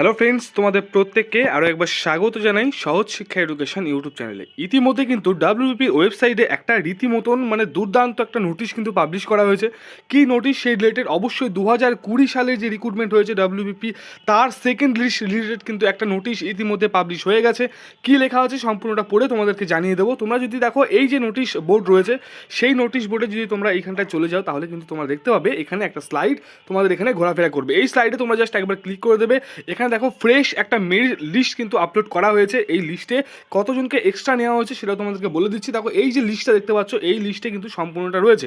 Hello friends তোমাদের প্রত্যেককে আরও একবার স্বাগত জানাই সহজ শিক্ষা এডুকেশন ইউটিউব চ্যানেলে ইতিমধ্যে কিন্তু ডাব্লিউপির ওয়েবসাইটে একটা রীতিমতন মানে দুর্দান্ত একটা নোটিশ কিন্তু পাবলিশ করা হয়েছে। কি নোটিশ সেই রিলেটেড অবশ্যই দু হাজার কুড়ি সালে যে রিক্রুটমেন্ট হয়েছে ডাব্লিউবিপি তার সেকেন্ড লিস্ট রিলেটেড কিন্তু একটা নোটিশ ইতিমধ্যে পাবলিশ হয়ে গেছে। কি লেখা আছে সম্পূর্ণটা পড়ে তোমাদেরকে জানিয়ে দেবো। তোমরা যদি দেখো, এই যে নোটিশ বোর্ড রয়েছে, সেই নোটিশ বোর্ডে যদি তোমরা এইখানটায় চলে যাও, তাহলে কিন্তু তোমরা দেখতে পাবে, এখানে একটা স্লাইড তোমাদের এখানে ঘোরাফেরা করবে। এই স্লাইডে তোমরা জাস্ট একবার ক্লিক করে দেবে। এখানে দেখো ফ্রেশ একটা মেরিট লিস্ট কিন্তু আপলোড করা হয়েছে এই লিস্টে কতজনকে এক্সট্রা নেওয়া হয়েছে সেটা তোমাদেরকে বলে দিচ্ছি। দেখো, এই যে লিস্টটা দেখতে পাচ্ছ, এই লিস্টে কিন্তু সম্পূর্ণটা রয়েছে।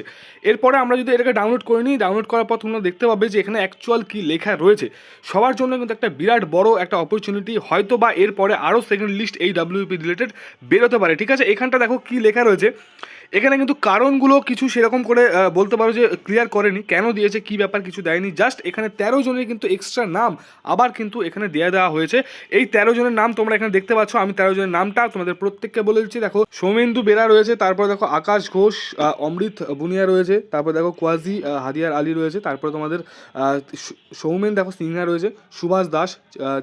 এরপরে আমরা যদি এটাকে ডাউনলোড করে নিই ডাউনলোড করার পর তোমরা দেখতে পাবে যে এখানে অ্যাকচুয়াল কি লেখা রয়েছে। সবার জন্য কিন্তু একটা বিরাট বড় একটা অপরচুনিটি হয়তো বা এরপরে আরও সেকেন্ড লিস্ট এই ডাব্লিউপি রিলেটেড বেরোতে পারে। ঠিক আছে, এখানটা দেখো কি লেখা রয়েছে। এখানে কিন্তু কারণগুলো কিছু সেরকম করে বলতে পারো যে ক্লিয়ার করেনি, কেন দিয়েছে, কি ব্যাপার কিছু দেয়নি জাস্ট এখানে তেরো জনের কিন্তু এক্সট্রা নাম আবার কিন্তু এখানে দেওয়া দেওয়া হয়েছে। এই তেরো জনের নাম তোমরা এখানে দেখতে পাচ্ছ, আমি তেরো জনের নামটা তোমাদের প্রত্যেককে বলে দিচ্ছি, দেখো সৌমেন্দু বেরা রয়েছে, তারপর দেখো আকাশ ঘোষ অমৃত বুনিয়া রয়েছে, তারপর দেখো কোয়াজি হাদিয়ার আলী রয়েছে, তারপর তোমাদের সৌমেন, দেখো সিনহা রয়েছে, সুভাষ দাস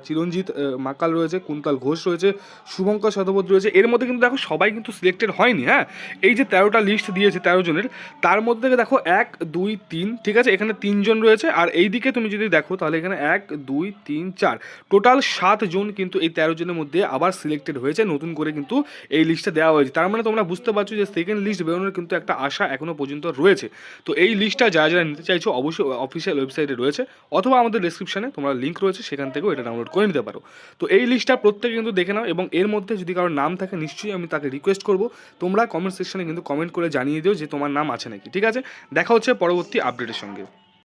চিরঞ্জিত মাকাল রয়েছে, কুন্তাল ঘোষ রয়েছে, শুভঙ্কর শতপথ রয়েছে, এর মধ্যে কিন্তু দেখো সবাই কিন্তু সিলেক্টেড হয়নি হ্যাঁ? এই যে তেরোটা লিস্ট দিয়েছে তেরো জনের, তার মধ্যে দেখো এক, দুই, তিন, ঠিক আছে? এখানে তিনজন রয়েছে, আর এই দিকে তুমি যদি দেখো, তাহলে এখানে এক, দুই, তিন, চার। টোটাল সাত জন কিন্তু এই তেরো জনের মধ্যে আবার সিলেক্টেড হয়েছে, নতুন করে কিন্তু এই লিস্টটা দেওয়া হয়েছে। তার মানে তোমরা বুঝতে পারছ যে সেকেন্ড লিস্ট বেরোনোর কিন্তু একটা আশা এখনও পর্যন্ত রয়েছে। তো এই লিস্টটা যারা যারা নিতে চাইছো, অবশ্যই অফিসিয়াল ওয়েবসাইটে রয়েছে, অথবা আমাদের ডিসক্রিপশনে তোমরা লিঙ্ক রয়েছে, সেখান থেকেও এটা ডাউনলোড করে নিতে পারো। তো এই লিস্টটা প্রত্যেকে কিন্তু দেখে নাও, এবং এর মধ্যে যদি কারোর নাম থাকে, নিশ্চয়ই আমি তাকে রিকোয়েস্ট করব। তোমরা কমেন্ট সেকশনে কিন্তু কমেন্ট করে জানিয়ে দিও যে তোমার নাম আছে নাকি, ঠিক আছে? দেখা হচ্ছে পরবর্তী আপডেটের সঙ্গে।